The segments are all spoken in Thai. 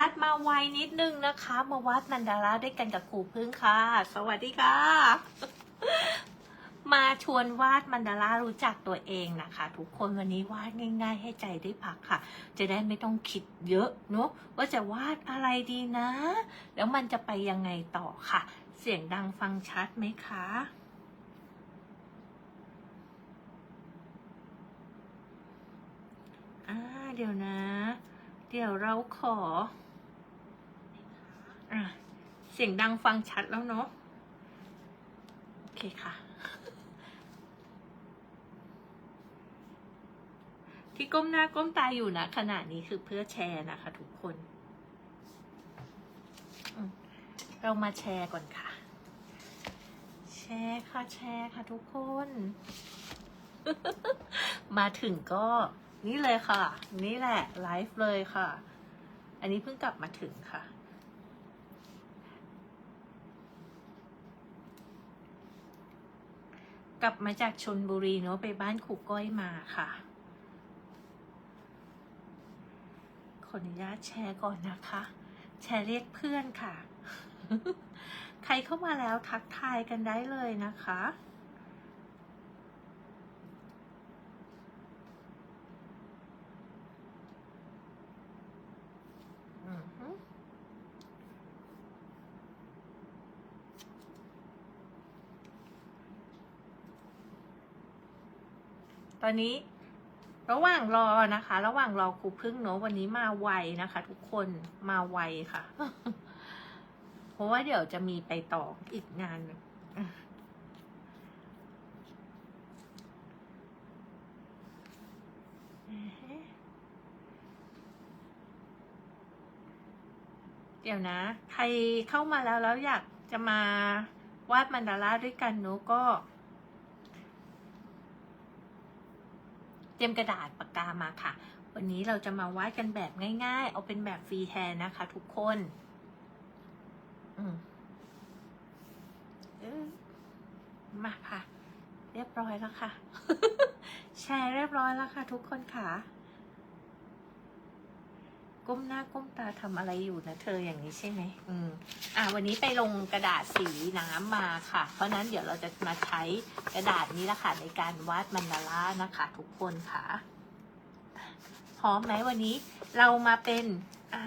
วาดมาไวนิดนึงนะคะ มาวาดมันดาราด้วยกันกับครูพึ่งค่ะ สวัสดีค่ะ มาชวนวาดมันดารารู้จักตัวเองนะคะ ทุกคนวันนี้วาดง่าย ๆ ให้ใจได้พักค่ะ จะได้ไม่ต้องคิดเยอะเนอะว่าจะวาดอะไรดีนะ แล้วมันจะไปยังไงต่อค่ะ เสียงดังฟังชัดไหมคะอ่าเดี๋ยวนะ เดี๋ยวเราขอ อะเสียงดังฟังชัดแล้วเนาะโอเคค่ะ ที่ก้มหน้าก้มตาอยู่นะขณะนี้คือเพื่อแชร์นะคะทุกคน เรามาแชร์ก่อนค่ะ แชร์ค่ะแชร์ค่ะทุกคน มาถึงก็นี่เลยค่ะ นี่แหละไลฟ์เลยค่ะ อันนี้เพิ่งกลับมาถึงค่ะ กลับมาจากชนบุรีเนาะไปบ้านครูก้อยมาค่ะ ขออนุญาตแชร์ก่อนนะคะ แชร์เรียกเพื่อนค่ะ ใครเข้ามาแล้วทักทายกันได้เลยนะคะ อนนี้ระหว่างรอนะคะ ระหว่างรอครูพึ่งเนอะวันนี้มาไวนะคะ ทุกคนมาไวค่ะ เพราะว่าเดี๋ยวจะมีไปต่ออีกงานเดี๋ยวนะ ใครเข้ามาแล้วแล้วอยากจะมาวาดมันดาราด้วยกันเนอะก็ เตรียมกระดาษปากกามาค่ะ วันนี้เราจะมาวาดกันแบบง่าย ๆ เอาเป็นแบบฟรีแฮนด์นะคะ ทุกคนมมาค่ะ เรียบร้อยแล้วค่ะ แชร์เรียบร้อยแล้วค่ะ ทุกคนค่ะ ก้มหน้าก้มตาทำอะไรอยู่นะเธออย่างนี้ใช่ไหมอืมอะวันนี้ไปลงกระดาษสีน้ำมาค่ะ เพราะนั้นเดี๋ยวเราจะมาใช้กระดาษนี้ละค่ะในการวาดมันดารานะคะ ทุกคนค่ะ พร้อมไหมวันนี้เรามาเป็นอ่า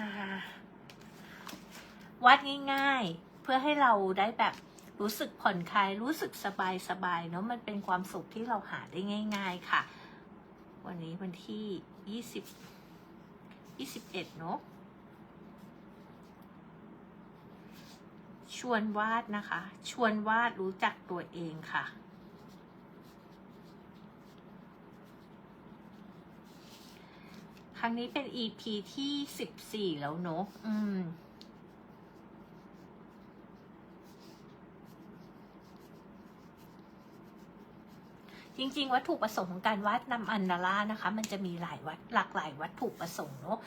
วาดง่าย ๆ เพื่อให้เราได้แบบรู้สึกผ่อนคลายรู้สึกสบายสบายๆเนาะมันเป็นความสุขที่เราหาได้ง่าย ๆค่ะ วันนี้วันที่ยี่สิบ ยี่สิบเอ็ดเนาะชวนวาดนะคะ ชวนวาดรู้จักตัวเองค่ะ ครั้งนี้เป็น EP ที่สิบสี่แล้วเนาะอืม จริง ๆ วัตถุประสงค์ของการวาดนำอันดารานะคะ มันจะมีหลายวัดหลากหลายวัตถุประสงค์เนอะ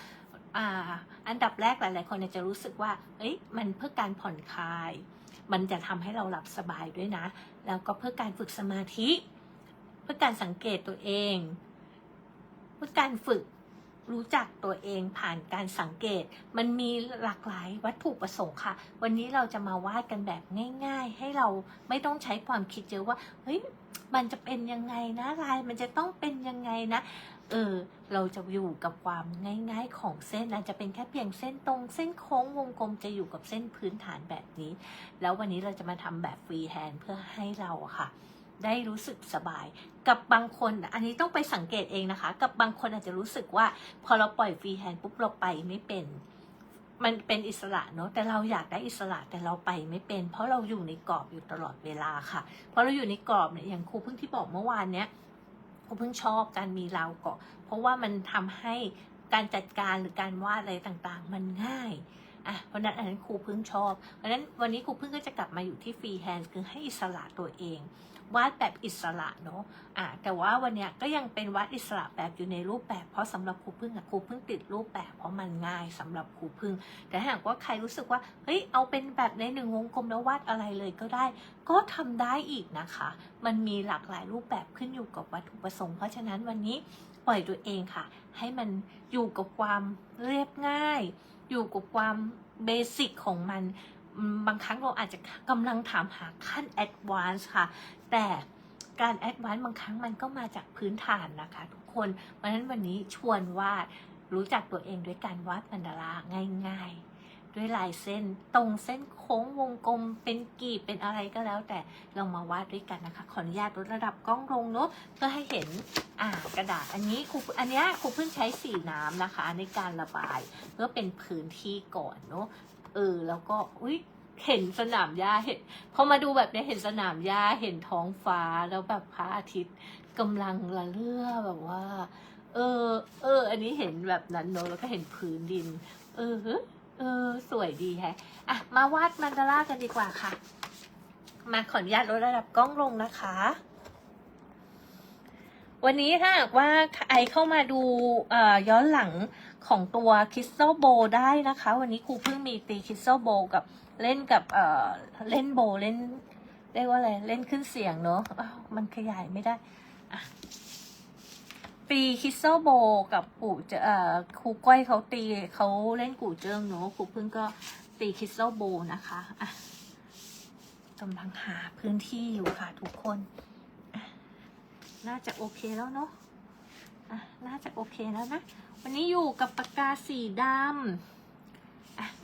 อันดับแรกหลาย ๆ คนจะรู้สึกว่า เอ้ยมันเพื่อการผ่อนคลาย มันจะทำให้เราหลับสบายด้วยนะ แล้วก็เพื่อการฝึกสมาธิ เพื่อการสังเกตตัวเอง เพื่อการฝึกรู้จักตัวเองผ่านการสังเกต มันมีหลากหลายวัตถุประสงค์ค่ะ วันนี้เราจะมาวาดกันแบบง่าย ๆ ให้เราไม่ต้องใช้ความคิดเยอะว่า เฮ้ย มันจะเป็นยังไงนะลายมันจะต้องเป็นยังไงนะ เออ เราจะอยู่กับความง่ายๆของเส้นนะจจะเป็นแค่เพียงเส้นตรง เส้นโค้งวงกลมจะอยู่กับเส้นพื้นฐานแบบนี้ แล้ววันนี้เราจะมาทำแบบฟรีแฮนด์เพื่อให้เราค่ะได้รู้สึกสบาย กับบางคน อันนี้ต้องไปสังเกตเองนะคะ กับบางคนอาจจะรู้สึกว่า พอเราปล่อยฟรีแฮนด์ปุ๊บเราไปไม่เป็น มันเป็นอิสระเนอะแต่เราอยากได้อิสระแต่เราไปไม่เป็น เพราะเราอยู่ในกรอบอยู่ตลอดเวลาค่ะ เพราะเราอยู่ในกรอบเนี่ยอย่างครูเพิ่งที่บอกเมื่อวานเนี้ยครูเพิ่งชอบการมีเราเกาะ เพราะว่ามันทำให้การจัดการหรือการวาดอะไรต่างๆ มันง่ายอะเพราะนั้นอันนั้นครูเพิ่งชอบเพราะฉะนั้นวันนี้ครูเพิ่งก็จะกลับมาอยู่ที่ฟรีแฮนด์คือให้อิสระตัวเอง วาดแบบอิสระเนาะอ่าแต่ว่าวันเนี้ยก็ยังเป็นวาดอิสระแบบอยู่ในรูปแบบ เพราะสำหรับครูพึ่งอะครูพึ่งติดรูปแบบ เพราะมันง่ายสำหรับครูพึ่ง แต่หากว่าใครรู้สึกว่าเฮ้ยเอาเป็นแบบในหนึ่งวงกลมแล้ววาดอะไรเลยก็ได้ ก็ทำได้อีกนะคะ มันมีหลากหลายรูปแบบขึ้นอยู่กับวัตถุประสงค์เพราะฉะนั้นวันนี้ปล่อยตัวเองค่ะ ให้มันอยู่กับความเรียบง่าย อยู่กับความเบสิกของมันบางครั้งเราอาจจะกำลังถามหาขั้นแอดวานซ์ค่ะ แต่การแอดวานซ์บางครั้งมันก็มาจากพื้นฐานนะคะ ทุกคนเพราะฉะนั้นวันนี้ชวนวาดรู้จักตัวเองด้วยการวาดมันดาราง่ายๆ ด้วยลายเส้นตรงเส้นโค้งวงกลมเป็นกีบเป็นอะไรก็แล้ว แต่เรามาวาดด้วยกันนะคะ ขออนุญาตลดระดับกล้องลงเนอะเพื่อให้เห็นอ่ากระดาษอันนี้ครูอันนี้ครูเพิ่งใช้สีน้ำนะคะ ในการระบายเพื่อเป็นพื้นที่ก่อนเนอะเออแล้วก็อุ้ย เห็นสนามหญ้าเห็นพอมาดูแบบเนี้ยเห็นสนามหญ้าเห็นท้องฟ้าแล้วแบบพระอาทิตย์กำลังละเลื่อแบบว่า เออ เออ อันนี้เห็นแบบนั้นเนอะแล้วก็เห็นพื้นดิน เออเออ สวยดีแฮะอะ มาวาดมันดารากันดีกว่าค่ะ มาขออนุญาตลดระดับกล้องลงนะคะ วันนี้ถ้าหากว่าใครเข้ามาดูย้อนหลังของตัวคริสตัลโบได้นะคะ วันนี้ครูเพิ่งมีตีคริสตัลโบกับ เล่นกับเอ่อเล่นโบเล่นเรียกว่าอะไรเล่นขึ้นเสียงเนอะมันขยายไม่ได้อะตีคริสตัลโบกับกูเจเอ่อครูก้อยเขาตีเขาเล่นกูเจิงเนอะครูพิ่งก็ตีคริสตัลโบนะคะอะกำลังหาพื้นที่อยู่ค่ะทุกคน น่าจะโอเคแล้วเนาะอะน่าจะโอเคแล้วนะ วันนี้อยู่กับปากกาสีดำ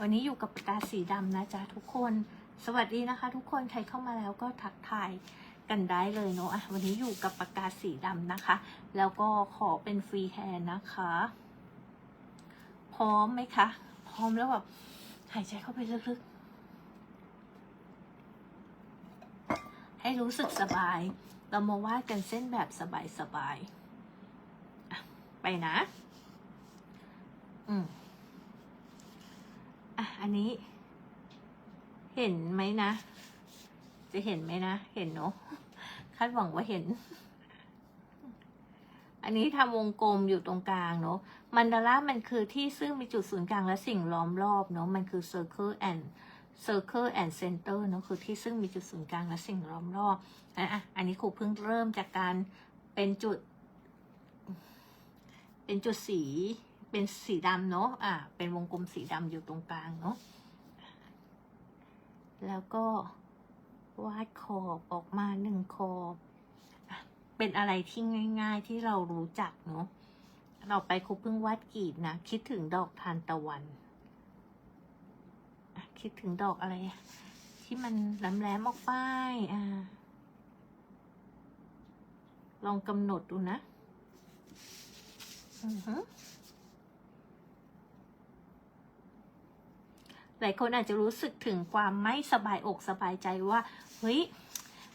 วันนี้อยู่กับปากกาสีดำนะจ๊ะทุกคน สวัสดีนะคะ ทุกคนใครเข้ามาแล้วก็ทักทายกันได้เลยเนาะะวันนี้อยู่กับปากกาสีดำนะคะ แล้วก็ขอเป็นฟรีแฮนนะคะ พร้อมไหมคะ พร้อมแล้วแบบหายใจเข้าไปลึกๆ ให้รู้สึกสบาย เรามาวาดกันเส้นแบบสบายๆ ไปนะ อืม อะ อันนี้ เห็นไหมนะ จะเห็นไหมนะ เห็นเนาะ คาดหวังว่าเห็น อันนี้ทำวงกลมอยู่ตรงกลางเนาะ มันดารามันคือที่ซึ่งมีจุดศูนย์กลางและสิ่งล้อมรอบเนาะ มันคือ circle and circle and center เนาะ คือที่ซึ่งมีจุดศูนย์กลางและสิ่งล้อมรอบอะอันนี้ครูเพิ่งเริ่มจากการเป็นจุด เป็นจุดสี เป็นสีดำเนาะอะเป็นวงกลมสีดำอยู่ตรงกลางเนาะแล้วก็วาดขอบออกมาหนึ่งขอบเป็นอะไรที่ง่าย ๆที่เรารู้จักเนาะเราไปครูเพิ่งวาดกรีบนะคิดถึงดอกทานตะวัน คิดถึงดอกอะไร ที่มันแหลมๆออกไปอ่าลองกำหนดดูนะ อือฮึ หลายคนอาจจะรู้สึกถึงความไม่สบายอกสบายใจว่า เฮ้ย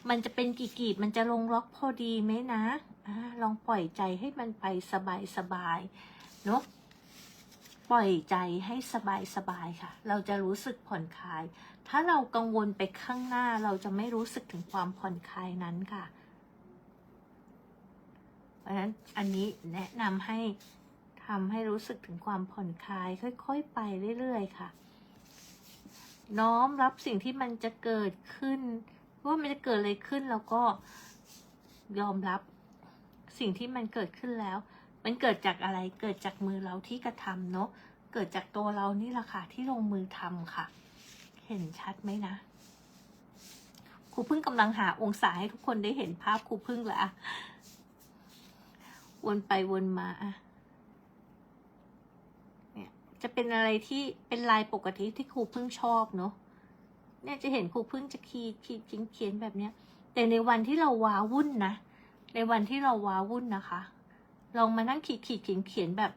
มันจะเป็นกี่กีบมันจะลงล็อกพอดีไหมนะอะลองปล่อยใจให้มันไปสบายสบายเนาะปล่อยใจให้สบายสบายค่ะ เราจะรู้สึกผ่อนคลาย ถ้าเรากังวลไปข้างหน้าเราจะไม่รู้สึกถึงความผ่อนคลายนั้นค่ะ เพราะฉะนั้นอันนี้แนะนำให้ทำให้รู้สึกถึงความผ่อนคลายค่อย ๆ ไปเรื่อย ๆ ค่ะ น้อมรับสิ่งที่มันจะเกิดขึ้น ว่ามันจะเกิดอะไรขึ้นแล้วก็ยอมรับสิ่งที่มันเกิดขึ้นแล้ว มันเกิดจากอะไรเกิดจากมือเราที่กระทำเนาะเกิดจากตัวเรานี่แหละค่ะที่ลงมือทำค่ะ เห็นชัดไหมนะครูพึ่งกำลังหาองศาให้ทุกคนได้เห็นภาพครูพึ่งแล้วอะวนไปวนมาอะ จะเป็นอะไรที่เป็นลายปกติที่ครูพึ่งชอบเนาะเนี่ยจะเห็นครูพึ่งจะขีดขีดเขียนเขียนแบบเนี้ย แต่ในวันที่เราว้าวุ่นนะ ในวันที่เราว้าวุ่นนะคะลองมานั่งขีดขีดเขียนเขียนแบบ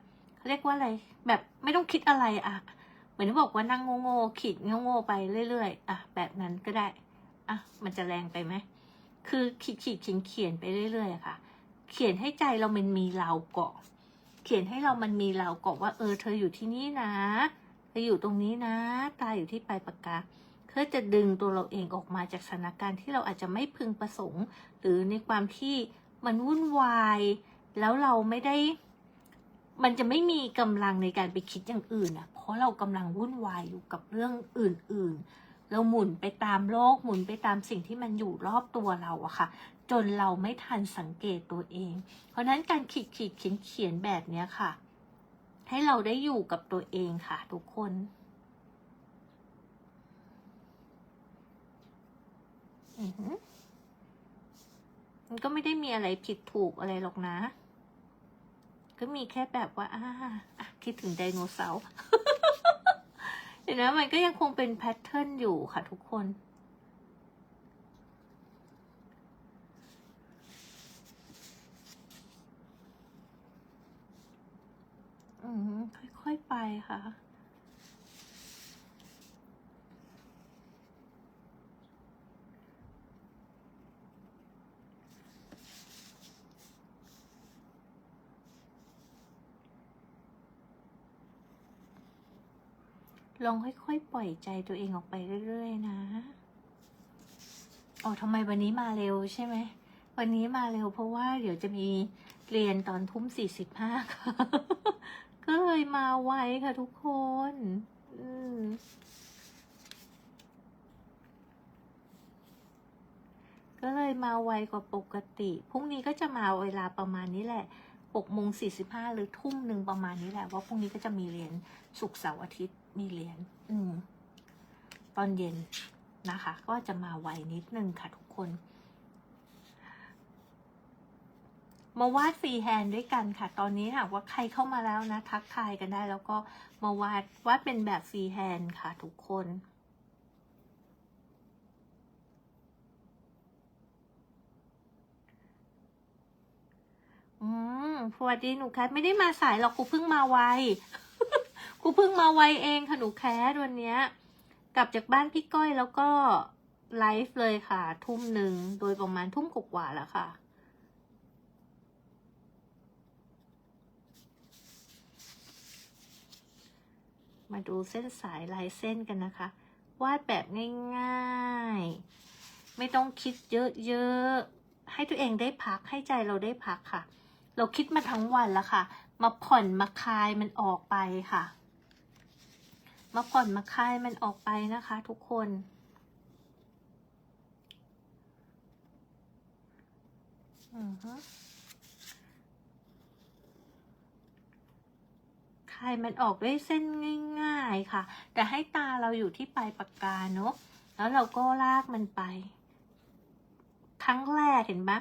เรียกว่าอะไร แบบไม่ต้องคิดอะไรอะเหมือนบอกว่านั่งโง่ๆขีดโง่ๆไปเรื่อยๆอะแบบนั้นก็ได้อะมันจะแรงไปไหมคือขีดขีดเขียนเขียนไปเรื่อยๆอะค่ะ เขียนให้ใจเรามันมีเราเกาะ ขียนให้เรามันมีเรากาะว่า เออ เธออยู่ที่นี่นะเธออยู่ตรงนี้นะ ตาอยู่ที่ปลายปากกาเพื่อจะดึงตัวเราเองออกมาจากสถานการณ์ที่เราอาจจะไม่พึงประสงค์ หรือในความที่มันวุ่นวาย แล้วเราไม่ได้ มันจะไม่มีกำลังในการไปคิดอย่างอื่นอะ เพราะเรากำลังวุ่นวายอยู่กับเรื่องอื่น ๆ เราหมุนไปตามโลกหมุนไปตามสิ่งที่มันอยู่รอบตัวเราอะค่ะ จนเราไม่ทันสังเกตตัวเอง เพราะนั้นการขีดขีดเขียนเขียนแบบนี้ค่ะ ให้เราได้อยู่กับตัวเองค่ะ ทุกคนอือหือมันก็ไม่ได้มีอะไรผิดถูกอะไรหรอกนะ ก็มีแค่แบบว่าอ่าคิดถึงไดโนเสาร์เห็นไหมมันก็ยังคงเป็นแพทเทิร์นอยู่ค่ะทุกคน ค่อยๆไปค่ะ ลองค่อยๆ ปล่อยใจตัวเองออกไปเรื่อยๆ นะอ๋อทำไมวันนี้มาเร็วใช่ไหม วันนี้มาเร็วเพราะว่าเดี๋ยวจะมีเรียนตอนทุ่มสี่สิบห้าค่ะ ก็เลยมาไวค่ะทุกคน อืมก็เลยมาไวกว่าปกติ พรุ่งนี้ก็จะมาเวลาประมาณนี้แหละหกโมงสี่สิบห้าหรือทุ่มหนึ่งประมาณนี้แหละ ว่าพรุ่งนี้ก็จะมีเรียนศุกร์เสาร์อาทิตย์มีเรียน อืม ตอนเย็นนะคะ ก็จะมาไวนิดนึงค่ะทุกคน มาวาดฟรีแฮนด์ด้วยกันค่ะ ตอนนี้หากว่าใครเข้ามาแล้วนะ ทักทายกันได้แล้วก็มาวาดวาดเป็นแบบฟรีแฮนด์ค่ะทุกคนอืมสวัสดีหนูแคทไม่ได้มาสายหรอกครูเพิ่งมาไวครูเพิ่งมาไวเองค่ะหนูแคทวันเนี้ย กลับจากบ้านพี่ก้อยแล้วก็ไลฟ์เลยค่ะ ทุ่มหนึ่งโดยประมาณทุ่มกว่าแล้วค่ะ มาดูเส้นสายลายเส้นกันนะคะ วาดแบบง่ายๆ ไม่ต้องคิดเยอะๆ ให้ตัวเองได้พักให้ใจเราได้พักค่ะ เราคิดมาทั้งวันแล้วค่ะ มาผ่อนมาคลายมันออกไปค่ะ มาผ่อนมาคลายมันออกไปนะคะทุกคนอือฮึค ลายมันออกด้วยเส้นง่าย ๆค่ะ แต่ให้ตาเราอยู่ที่ปลายปากกาเนอะแล้วเราก็ลากมันไป ครั้งแรกเห็นไหม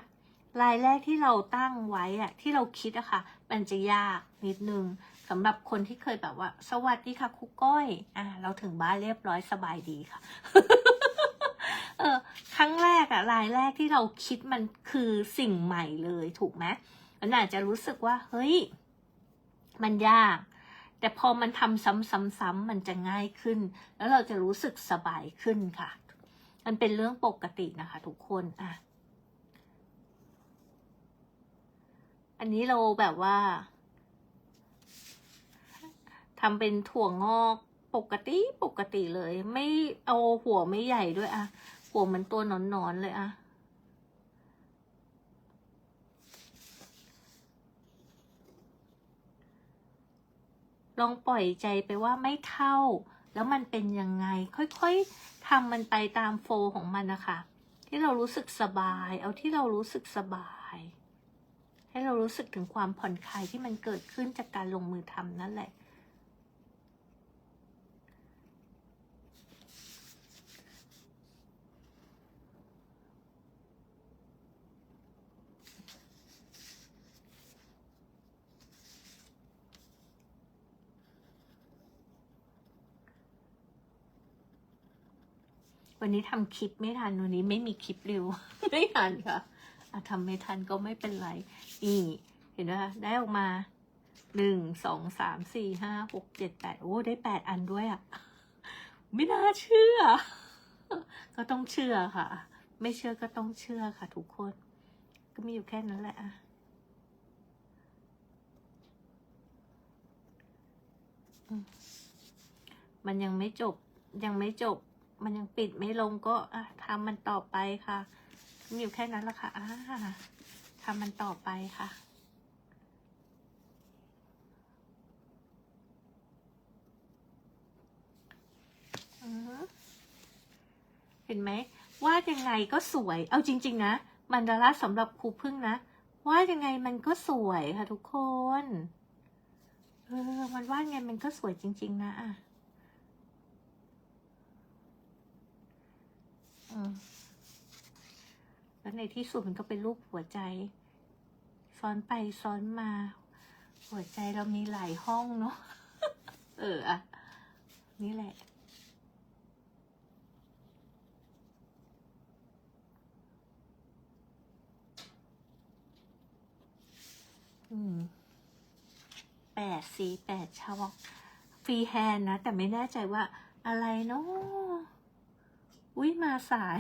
ลายแรกที่เราตั้งไว้อะที่เราคิดอะค่ะ มันจะยากนิดนึงสำหรับคนที่เคยแบบว่า สวัสดีค่ะครูก้อย อ่าเราถึงบ้านเรียบร้อยสบายดีค่ะ เออครั้งแรกอะลายแรกที่เราคิดมันคือสิ่งใหม่เลยถูกไหมมันอาจจะรู้สึกว่า เฮ้ย มันยาก แต่พอมันทำซ้ำๆๆมันจะง่ายขึ้น แล้วเราจะรู้สึกสบายขึ้นค่ะ มันเป็นเรื่องปกตินะคะ ทุกคนอะอันนี้เราแบบว่าทำเป็นถั่วงอกปกติปกติเลย ไม่เอาหัวไม่ใหญ่ด้วยอะหัวเหมันตัวหนอนๆเลยอะ ลองปล่อยใจไปว่าไม่เท่า แล้วมันเป็นยังไง ค่อยๆทำมันไปตามโฟลของมันนะคะ ที่เรารู้สึกสบาย เอาที่เรารู้สึกสบาย ให้เรารู้สึกถึงความผ่อนคลายที่มันเกิดขึ้นจากการลงมือทำนั่นแหละ วันนี้ทำคลิปไม่ทันวันนี้ไม่มีคลิปเร็ว ไม่ทันค่ะอะทำไม่ทันก็ไม่เป็นไรนี่เห็นไหมคะได้ออกมาหนึ่งสองสามสี่ห้าหกเจ็ดแปดโอ้ได้แปดอันด้วยอะ่ะ ไม่น่าเชื่อ ก็ต้องเชื่อค่ะ ไม่เชื่อก็ต้องเชื่อค่ะ ทุกคน ก็มีอยู่แค่นั้นแหละอะมันยังไม่จบยังไม่จบ มันยังปิดไม่ลงก็ทำมันต่อไปค่ะมีอยู่แค่นั้นละค่ะทำมันต่อไปค่ะ เห็นไหมวาดยังไงก็สวย เอาจริง ๆ นะมันดาราสำหรับครูพึ่งนะวาดยังไงมันก็สวยค่ะทุกคน เออมันวาดไงมันก็สวยจริง ๆ นะอะอืม แล้วในที่สุดมันก็เป็นรูปหัวใจ ซ้อนไปซ้อนมา หัวใจเรามีหลายห้องเนาะ เอออะนี่แหละ อืมแปดสีแปดช่องฟรีแฮนนะ แต่ไม่แน่ใจว่าอะไรเนาะ อุ้ยมาสาย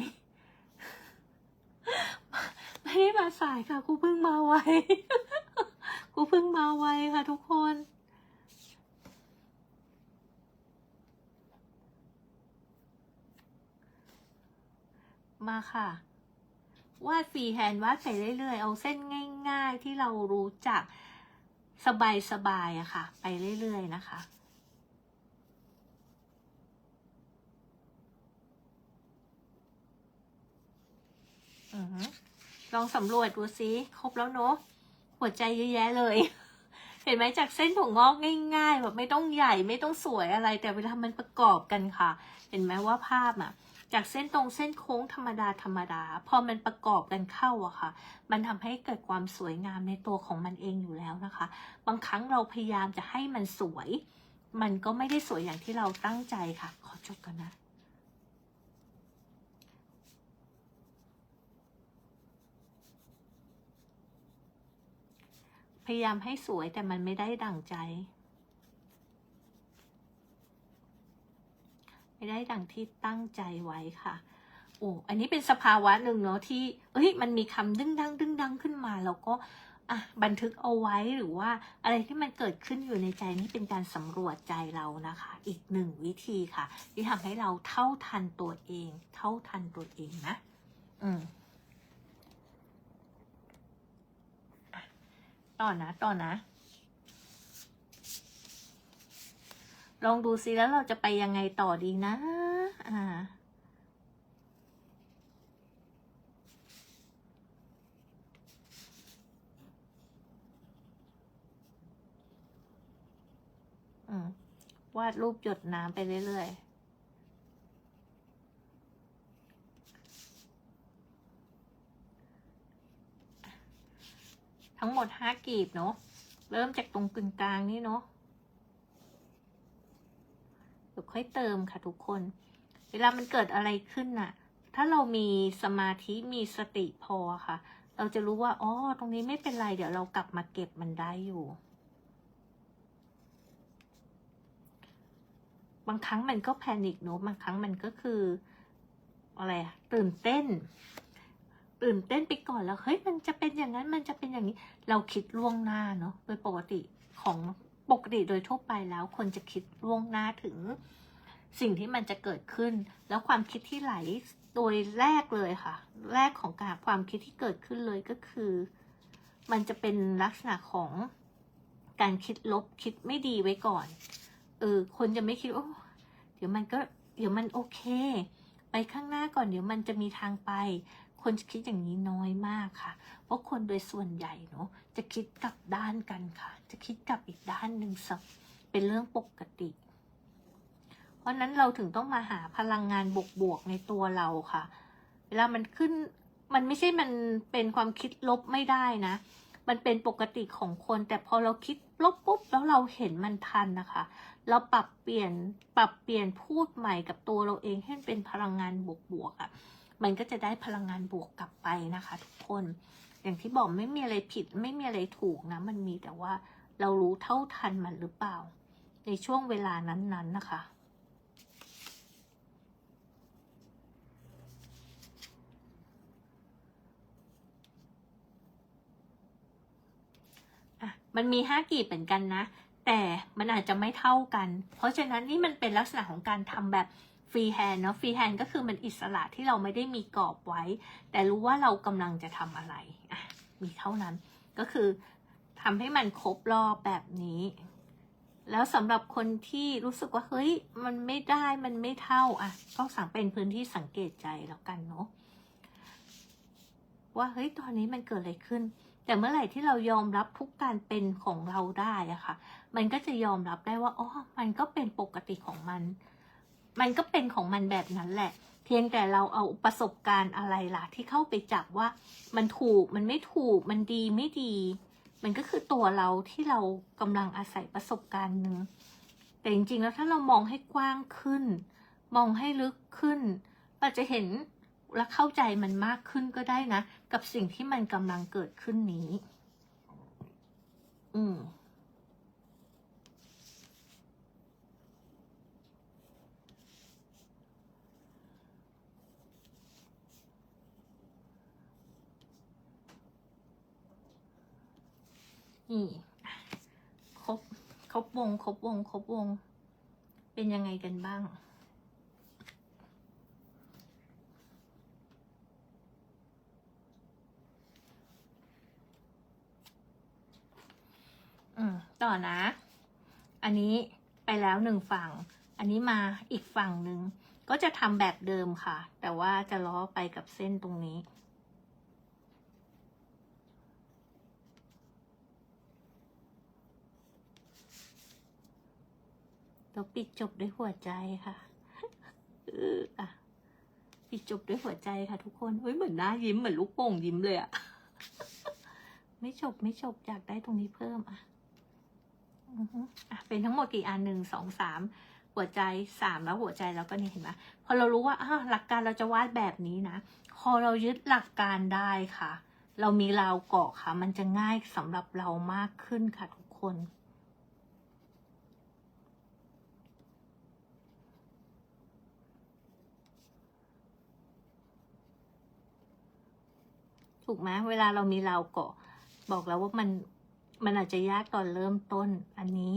ไม่ได้มาสายค่ะกูเพิ่งมาไวกูเพิ่งมาไวค่ะทุกคนมาค่ะ วาดฟรีแฮนด์วาดไปเรื่อยๆ เอาเส้นง่าย ๆ ที่เรารู้จักสบายๆอะค่ะ ไปเรื่อย ๆ นะคะ อือหือ ลองสำรวจดูซิครบแล้วเนอะหัวใจเยอะแยะเลย เห็นไหมจากเส้นถั่วงอกง่าย ๆ แบบไม่ต้องใหญ่ไม่ต้องสวยอะไร แต่เวลามันประกอบกันค่ะ เห็นไหมว่าภาพอะจากเส้นตรงเส้นโค้งธรรมดาธรรมดา พอมันประกอบกันเข้าอะค่ะ มันทำให้เกิดความสวยงามในตัวของมันเองอยู่แล้วนะคะ บางครั้งเราพยายามจะให้มันสวย มันก็ไม่ได้สวยอย่างที่เราตั้งใจค่ะ ขอจดก่อนนะ พยายามให้สวยแต่มันไม่ได้ดั่งใจ ไม่ได้ดั่งที่ตั้งใจไว้ค่ะโอ้อันนี้เป็นสภาวะหนึ่งเนาะที่ เอ้ย มันมีคำดึงดังดึงดังขึ้นมาแล้วก็อะบันทึกเอาไว้หรือว่าอะไรที่มันเกิดขึ้นอยู่ในใจนี่เป็นการสำรวจใจเรานะคะ อีกหนึ่งวิธีค่ะ ที่ทำให้เราเท่าทันตัวเอง เท่าทันตัวเองนะ อืมอะ ต่อนะต่อนะ ลองดูซิแล้วเราจะไปยังไงต่อดีนะ อ่า วาดรูปหยดน้ำไปเรื่อยๆ ทั้งหมดห้ากีบเนาะเริ่มจากตรงกึ่งกลางนี่เนาะเดี๋ยวค่อยเติมค่ะทุกคน เวลามันเกิดอะไรขึ้นน่ะ ถ้าเรามีสมาธิมีสติพอค่ะ เราจะรู้ว่าอ๋อตรงนี้ไม่เป็นไร เดี๋ยวเรากลับมาเก็บมันได้อยู่ บางครั้งมันก็แพนิคเนอะบางครั้งมันก็คือ อะไรตื่นเต้น ตื่นเต้นไปก่อนแล้วเฮ้ยมันจะเป็นอย่างนั้นมันจะเป็นอย่างนี้ เราคิดล่วงหน้าเนาะโดยปกติของปกติโดยทั่วไปแล้ว คนจะคิดล่วงหน้าถึงสิ่งที่มันจะเกิดขึ้น แล้วความคิดที่ไหลโดยแรกเลยค่ะ แรกของการความคิดที่เกิดขึ้นเลยก็คือ มันจะเป็นลักษณะของการคิดลบคิดไม่ดีไว้ก่อน เออ คนจะไม่คิดโอ้เดี๋ยวมันก็ เดี๋ยวมันโอเค ไปข้างหน้าก่อน เดี๋ยวมันจะมีทางไป คนจะคิดอย่างนี้น้อยมากค่ะ เพราะคนโดยส่วนใหญ่เนาะจะคิดกลับด้านกันค่ะ จะคิดกลับอีกด้านหนึ่งสักเป็นเรื่องปกติ เพราะนั้นเราถึงต้องมาหาพลังงานบวกๆในตัวเราค่ะ เวลามันขึ้นมันไม่ใช่มันเป็นความคิดลบไม่ได้นะ มันเป็นปกติของคนแต่พอเราคิดลบปุ๊บแล้วเราเห็นมันทันนะคะ เราปรับเปลี่ยนปรับเปลี่ยนพูดใหม่กับตัวเราเองให้เป็นพลังงานบวกๆอะ่ะ มันก็จะได้พลังงานบวกกลับไปนะคะ ทุกคน อย่างที่บอกไม่มีอะไรผิดไม่มีอะไรถูกนะ มันมีแต่ว่าเรารู้เท่าทันมันหรือเปล่า ในช่วงเวลานั้นๆนะคะอะมันมีห้ากีบเหมือนกันนะ แต่มันอาจจะไม่เท่ากัน เพราะฉะนั้นนี่มันเป็นลักษณะของการทำแบบ ฟรีแฮนด์เนาะฟรีแฮนด์ก็คือมันอิสระที่เราไม่ได้มีกรอบไว้ แต่รู้ว่าเรากำลังจะทำอะไรอะมีเท่านั้นก็คือทำให้มันครบรอบแบบนี้ แล้วสำหรับคนที่รู้สึกว่าเฮ้ยมันไม่ได้มันไม่เท่าอะก็สั่งเป็นพื้นที่สังเกตใจแล้วกันเนาะว่าเฮ้ยตอนนี้มันเกิดอะไรขึ้น แต่เมื่อไหร่ที่เรายอมรับทุกการเป็นของเราได้อะค่ะ มันก็จะยอมรับได้ว่าอ๋อมันก็เป็นปกติของมัน มันก็เป็นของมันแบบนั้นแหละ เพียงแต่เราเอาประสบการณ์อะไรล่ะ ที่เข้าไปจับว่า มันถูกมันไม่ถูกมันดีไม่ดี มันก็คือตัวเราที่เรากำลังอาศัยประสบการณ์หนึ่งแต่จริงๆแล้วถ้าเรามองให้กว้างขึ้น มองให้ลึกขึ้นเราจะเห็นและเข้าใจมันมากขึ้นก็ได้นะ กับสิ่งที่มันกำลังเกิดขึ้นนี้ อืม นี่ครบครบวงครบวงครบวง เป็นยังไงกันบ้าง อืม ต่อนะ อันนี้ไปแล้วหนึ่งฝั่ง อันนี้มาอีกฝั่งหนึ่ง ก็จะทำแบบเดิมค่ะ แต่ว่าจะล้อไปกับเส้นตรงนี้ เราปิดจบด้วยหัวใจค่ะเอออะปิดจบด้วยหัวใจค่ะ ทุกคนเฮ้ยเหมือนหน้ายิ้มเหมือนลูกโป่งยิ้มเลยอะไม่จบไม่จบอยากได้ตรงนี้เพิ่มอะอะเป็นทั้งหมดกี่อันหนึ่งสองสามหัวใจสามแล้วหัวใจแล้วก็นี่เห็นไหมพอเรารู้ว่าอ้าวหลักการเราจะวาดแบบนี้นะ พอเรายึดหลักการได้ค่ะ เรามีราวเกาะค่ะ มันจะง่ายสำหรับเรามากขึ้นค่ะทุกคน ถูกไหมเวลาเรามีเราเกาะ บอกแล้วว่ามันมันอาจจะยากตอนเริ่มต้น อันนี้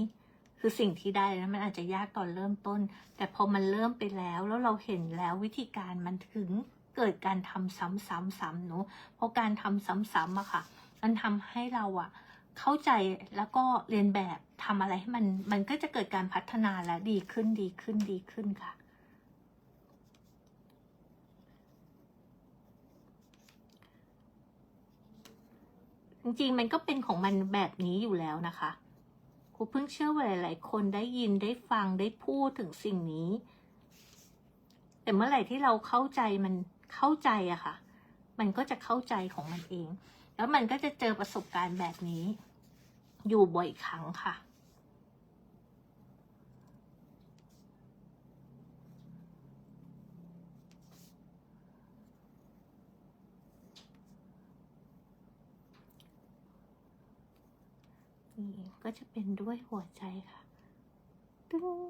คือสิ่งที่ได้นะมันอาจจะยากตอนเริ่มต้น แต่พอมันเริ่มไปแล้วแล้วเราเห็นแล้ววิธีการมันถึงเกิดการทำซ้ำๆๆเนอะเพราะการทำซ้ำๆอะค่ะ มันทำให้เราอะเข้าใจแล้วก็เรียนแบบทำอะไรให้มันมันก็จะเกิดการพัฒนาและดีขึ้นดีขึ้นดีขึ้นค่ะ จริงๆ มันก็เป็นของมันแบบนี้อยู่แล้วนะคะครูเพิ่งเชื่อว่าหลาย ๆ คนได้ยินได้ฟังได้พูดถึงสิ่งนี้ แต่เมื่อไหร่ที่เราเข้าใจมันเข้าใจอะค่ะ มันก็จะเข้าใจของมันเอง แล้วมันก็จะเจอประสบการณ์แบบนี้ อยู่บ่อยครั้งค่ะ นี่ ก็จะเป็นด้วยหัวใจค่ะตึ้ง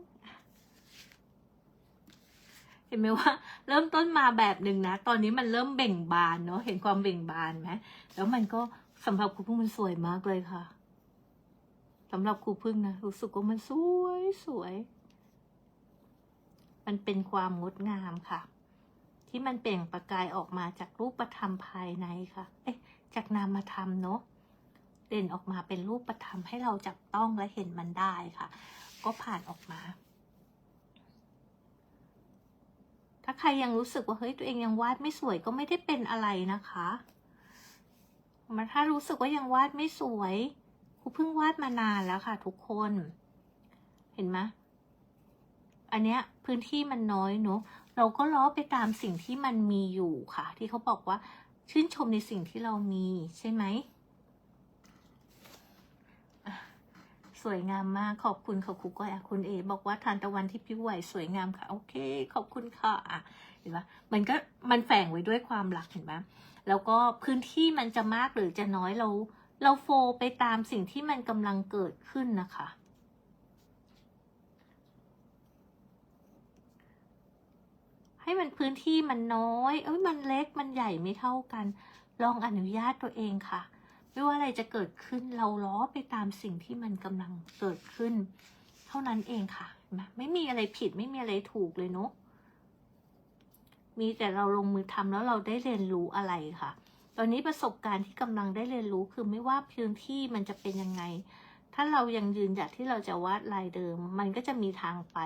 เห็นไหมว่า เริ่มต้นมาแบบหนึ่งนะ ตอนนี้มันเริ่มเบ่งบานเนาะเห็นความเบ่งบานไหมแล้วมันก็สำหรับครูพึ่งมันสวยมากเลยค่ะสำหรับครูพึ่งนะรู้สึกว่ามันสวยสวย มันเป็นความงดงามค่ะ ที่มันเปล่งประกายออกมาจากรูปธรรมภายในค่ะ เอ๊ะจากนามธรรมเนาะ เด่นออกมาเป็นรูปธรรมให้เราจับต้องและเห็นมันได้ค่ะ ก็ผ่านออกมา ถ้าใครยังรู้สึกว่าเฮ้ยตัวเองยังวาดไม่สวยก็ไม่ได้เป็นอะไรนะคะมาถ้ารู้สึกว่ายังวาดไม่สวยครูเพิ่งวาดมานานแล้วค่ะ ทุกคน เห็นไหมอันเนี้ยพื้นที่มันน้อยเนอะเราก็ล้อไปตามสิ่งที่มันมีอยู่ค่ะ ที่เขาบอกว่าชื่นชมในสิ่งที่เรามีใช่ไหม สวยงามมากขอบคุณค่ะครูก้อยอะคุณเอ บอกว่าทานตะวันที่พิ้วไหวสวยงามค่ะ โอเค ขอบคุณค่ะอะเห็นปะมันก็มันแฝงไว้ด้วยความรักเห็นปะแล้วก็พื้นที่มันจะมากหรือจะน้อยเรา เราโฟไปตามสิ่งที่มันกำลังเกิดขึ้นนะคะให้มันพื้นที่มันน้อย เอ้ย มันเล็ก มันใหญ่ไม่เท่ากัน ลองอนุญาตตัวเองค่ะ ไม่ว่าอะไรจะเกิดขึ้นเราล้อไปตามสิ่งที่มันกำลังเกิดขึ้น เท่านั้นเองค่ะนไมไม่มีอะไรผิดไม่มีอะไรถูกเลยเนาะมีแต่เราลงมือทำแล้วเราได้เรียนรู้อะไรค่ะ ตอนนี้ประสบการณ์ที่กำลังได้เรียนรู้คือไม่ว่าพื้นที่มันจะเป็นยังไง ถ้าเรายังยืนหยัดที่เราจะวาดลายเดิม มันก็จะมีทางไป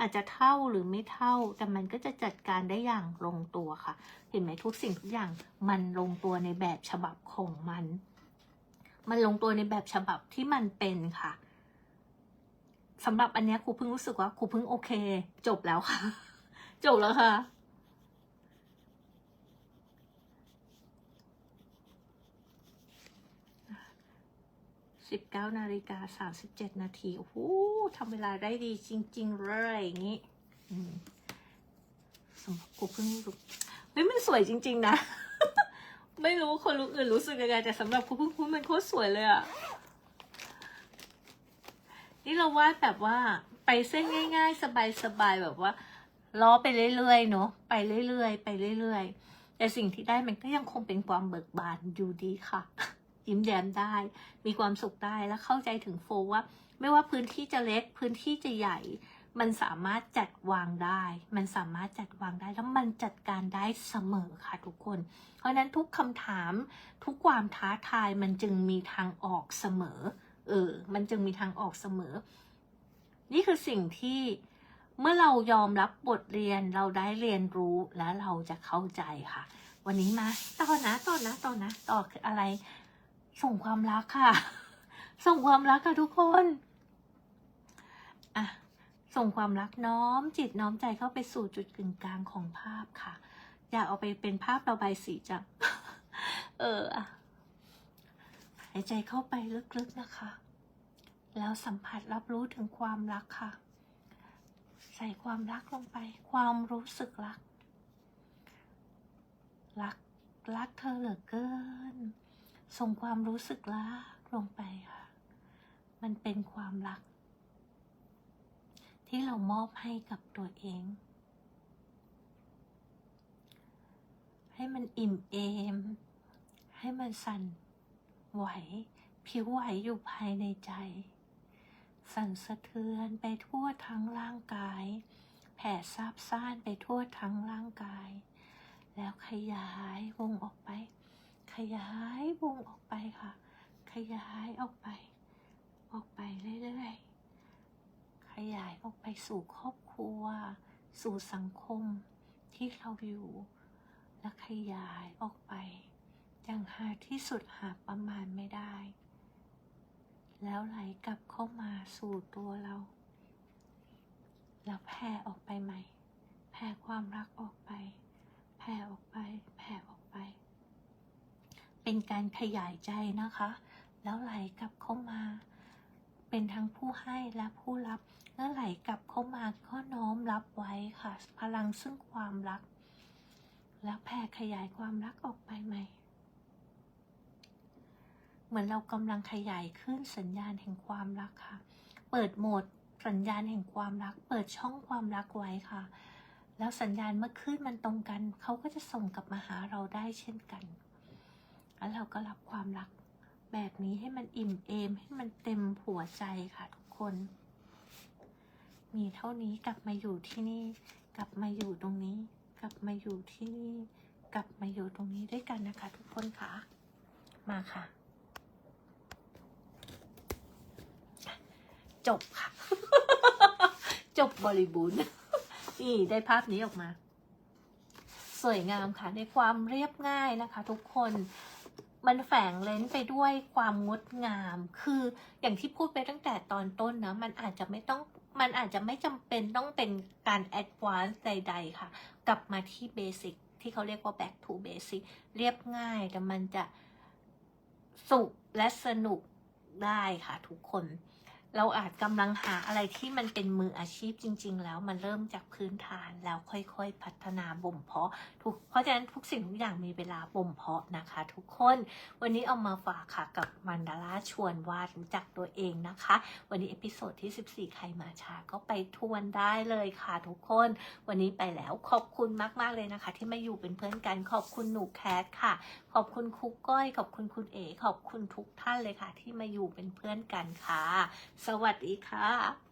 อาจจะเท่าหรือไม่เท่า แต่มันก็จะจัดการได้อย่างลงตัวค่ะ เห็นไหมทุกสิ่งทุกอย่างมันลงตัวในแบบฉบับของมัน มันลงตัวในแบบฉบับที่มันเป็นค่ะสำหรับอันนี้ครูเพิ่งรู้สึกว่าครูเพิ่งโอเค จบแล้วค่ะ จบแล้วค่ะสิบเก้านาฬิกาสามสิบเจ็ดนาที โอ้โหทำเวลาได้ดีจริง ๆ เลยอย่างนี้อืมสมกูเพิ่งรู้เฮ้ยมันสวยจริง ๆ นะ ไม่รู้คนรู้อื่นรู้สึกยังไงแต่สำหรับกูเพิ่งพูดมันโคตรสวยเลยอะนี่เราวาดแบบว่า ไปเส้นง่าย ๆ สบายๆแบบว่าล้อไปเรื่อยๆเนาะไปเรื่อยๆไปเรื่อยๆ แต่สิ่งที่ได้มันก็ยังคงเป็นความเบิกบานอยู่ดีค่ะ ยิ้มแย้มได้ มีความสุขได้และเข้าใจถึงโฟว่า ไม่ว่าพื้นที่จะเล็กพื้นที่จะใหญ่ มันสามารถจัดวางได้ มันสามารถจัดวางได้ แล้วมันจัดการได้เสมอค่ะทุกคน เพราะนั้นทุกคำถามทุกความท้าทายมันจึงมีทางออกเสมอ เออ มันจึงมีทางออกเสมอ นี่คือสิ่งที่เมื่อเรายอมรับบทเรียนเราได้เรียนรู้และเราจะเข้าใจค่ะ วันนี้มาต่อนะต่อนะต่อนะต่อคืออะไร ส่งความรักค่ะ ส่งความรักค่ะทุกคน อะ ส่งความรักน้อมจิตน้อมใจเข้าไปสู่จุดกึ่งกลางของภาพค่ะ อย่าเอาไปเป็นภาพระบายสีจังเออหายใจเข้าไปลึกๆนะคะ แล้วสัมผัสรับรู้ถึงความรักค่ะ ใส่ความรักลงไป ความรู้สึกรัก รักรักเธอเหลือเกิน ส่งความรู้สึกรักลงไปค่ะ มันเป็นความรัก ที่เรามอบให้กับตัวเอง ให้มันอิ่มเอม ให้มันสั่นไหว ผิวไหวอยู่ภายในใจ สั่นสะเทือนไปทั่วทั้งร่างกาย แผ่ซาบซ่านไปทั่วทั้งร่างกาย แล้วขยายวงออกไป ขยายวงออกไปค่ะ ขยายออกไป ออกไปเรื่อยๆ ขยายออกไปสู่ครอบครัว สู่สังคมที่เราอยู่ และขยายออกไปอย่างหาที่สุดหาประมาณไม่ได้ แล้วไหลกลับเข้ามาสู่ตัวเรา แล้วแผ่ออกไปใหม่ แผ่ความรักออกไป แผ่ออกไป แผ่ออกไป เป็นการขยายใจนะคะ แล้วไหลกลับเข้ามา เป็นทั้งผู้ให้และผู้รับแล้วไหลกลับเข้ามาก็น้อมรับไว้ค่ะ พลังซึ่งความรัก แล้วแผ่ขยายความรักออกไปใหม่ เหมือนเรากำลังขยายขึ้นสัญญาณแห่งความรักค่ะ เปิดโหมดสัญญาณแห่งความรัก เปิดช่องความรักไว้ค่ะ แล้วสัญญาณเมื่อขึ้นมันตรงกัน เขาก็จะส่งกลับมาหาเราได้เช่นกัน แล้วเราก็รับความรัก แบบนี้ให้มันอิ่มเอม ให้มันเต็มหัวใจค่ะทุกคน มีเท่านี้กลับมาอยู่ที่นี่ กลับมาอยู่ตรงนี้ กลับมาอยู่ที่นี่ กลับมาอยู่ตรงนี้ด้วยกันนะคะ ทุกคนค่ะ มาค่ะ จบค่ะ จบบริบูรณ์นี่ได้ภาพนี้ออกมา สวยงามค่ะในความเรียบง่ายนะคะ ทุกคน มันแฝงเลนส์ไปด้วยความงดงาม คืออย่างที่พูดไปตั้งแต่ตอนต้นนะ มันอาจจะไม่ต้อง มันอาจจะไม่จำเป็นต้องเป็นการแอดวานซ์ใด ๆ ค่ะ กลับมาที่เบสิกที่เขาเรียกว่า back to basic เรียบง่ายแต่มันจะสุขและสนุกได้ค่ะทุกคน เราอาจกำลังหาอะไรที่มันเป็นมืออาชีพจริง ๆ แล้วมันเริ่มจากพื้นฐานแล้วค่อยๆ พัฒนาบ่มเพาะทุกเพราะฉะนั้นทุกสิ่งทุกอย่างมีเวลาบ่มเพาะนะคะ ทุกคนวันนี้เอามาฝากค่ะกับมันดาราชวนวาดรู้จักตัวเองนะคะ วันนี้เอพิโซดที่ 14 ใครมาช้าก็ไปทวนได้เลยค่ะทุกคน วันนี้ไปแล้วขอบคุณมากๆเลยนะคะ ที่มาอยู่เป็นเพื่อนกันขอบคุณหนูแคทค่ะ ขอบคุณคุกก้อย ขอบคุณคุณเอ๋ขอบคุณทุกท่านเลยค่ะ ที่มาอยู่เป็นเพื่อนกันค่ะ สวัสดีค่ะ